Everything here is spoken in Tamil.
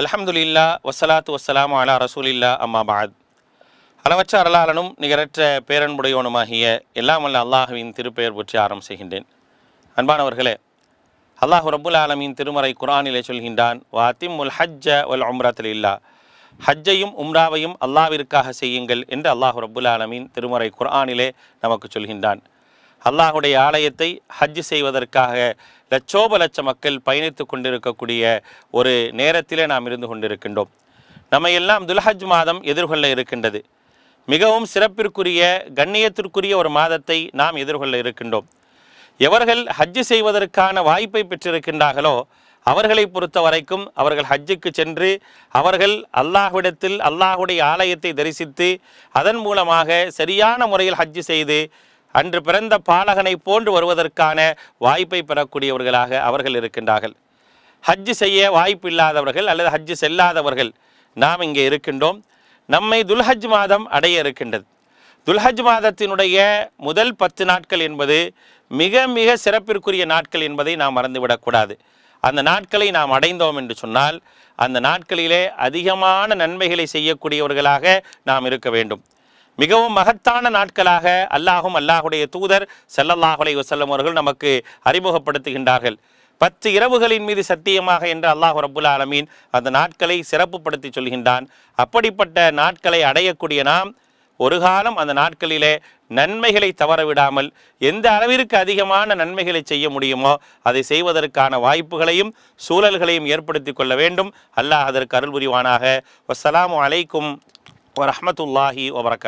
அல்ஹம்துலில்லா வசலாத்து வசலாம் அலா ரசூலில்லா அம்மா பாத் அளவற்ற அருளாளனும் நிகரற்ற பேரன்புடையவனுமாகிய எல்லாம் அல்ல அல்லாஹுவின் திருப்பெயர் பற்றி ஆரம்பம் செய்கின்றேன். அன்பானவர்களே அல்லாஹ் ரபுல் ஆலமின் திருமறை குரானிலே சொல்கின்றான் வாத்திமுல் ஹஜ்ஜ உல் உம்ரத்தில் இல்லா ஹஜ்ஜையும் உம்ராவையும் அல்லாவிற்காக செய்யுங்கள் என்று அல்லாஹ் ரபுல் ஆலமின் திருமறை குர்ஆனிலே நமக்கு சொல்கின்றான். அல்லாஹுடைய ஆலயத்தை ஹஜ் செய்வதற்காக லட்சோப லட்ச மக்கள் பயணித்து கொண்டிருக்கக்கூடிய ஒரு நேரத்திலே நாம் இருந்து கொண்டிருக்கின்றோம். நம்ம எல்லாம் துல்ஹஜ் மாதம் எதிர்கொள்ள இருக்கின்றது. மிகவும் சிறப்பிற்குரிய கண்ணியத்திற்குரிய ஒரு மாதத்தை நாம் எதிர்கொள்ள இருக்கின்றோம். எவர்கள் ஹஜ்ஜு செய்வதற்கான வாய்ப்பை பெற்றிருக்கின்றார்களோ அவர்களை பொறுத்த வரைக்கும் அவர்கள் ஹஜ்ஜுக்கு சென்று அவர்கள் அல்லாஹ்விடத்தில் அல்லாஹுடைய ஆலயத்தை தரிசித்து அதன் மூலமாக சரியான முறையில் ஹஜ்ஜு செய்து அன்று பிறந்த பாலகனை போன்று வருவதற்கான வாய்ப்பை பெறக்கூடியவர்களாக அவர்கள் இருக்கின்றார்கள். ஹஜ்ஜு செய்ய வாய்ப்பு இல்லாதவர்கள் அல்லது ஹஜ்ஜு செல்லாதவர்கள் நாம் இங்கே இருக்கின்றோம். நம்மை துல்ஹஜ் மாதம் அடைய இருக்கின்றது. துல்ஹஜ் மாதத்தினுடைய முதல் பத்து நாட்கள் என்பது மிக மிக சிறப்பிற்குரிய நாட்கள் என்பதை நாம் மறந்துவிடக்கூடாது அந்த நாட்களை நாம் அடைந்தோம் என்று சொன்னால் அந்த நாட்களிலே அதிகமான நன்மைகளை செய்யக்கூடியவர்களாக நாம் இருக்க வேண்டும். மிகவும் மகத்தான நாட்களாக அல்லாஹும் அல்லாஹுடைய தூதர் ஸல்லல்லாஹு வசல்லம் அவர்கள் நமக்கு அறிமுகப்படுத்துகின்றார்கள். பத்து இரவுகளின் மீது சத்தியமாக என்று அல்லாஹ் ரபுல் ஆலமீன் அந்த நாட்களை சிறப்புப்படுத்தி சொல்கின்றான். அப்படிப்பட்ட நாட்களை அடையக்கூடிய நாம் ஒரு காலம் அந்த நாட்களிலே நன்மைகளை தவற விடாமல் எந்த அளவிற்கு அதிகமான நன்மைகளை செய்ய முடியுமோ அதை செய்வதற்கான வாய்ப்புகளையும் சூழல்களையும் ஏற்படுத்தி கொள்ள வேண்டும். அல்லாஹ் அதற்கு அருள் புரிவானாக. வசலாம் அலைக்கும் வரமத்துல்லாஹி வபரகாத்.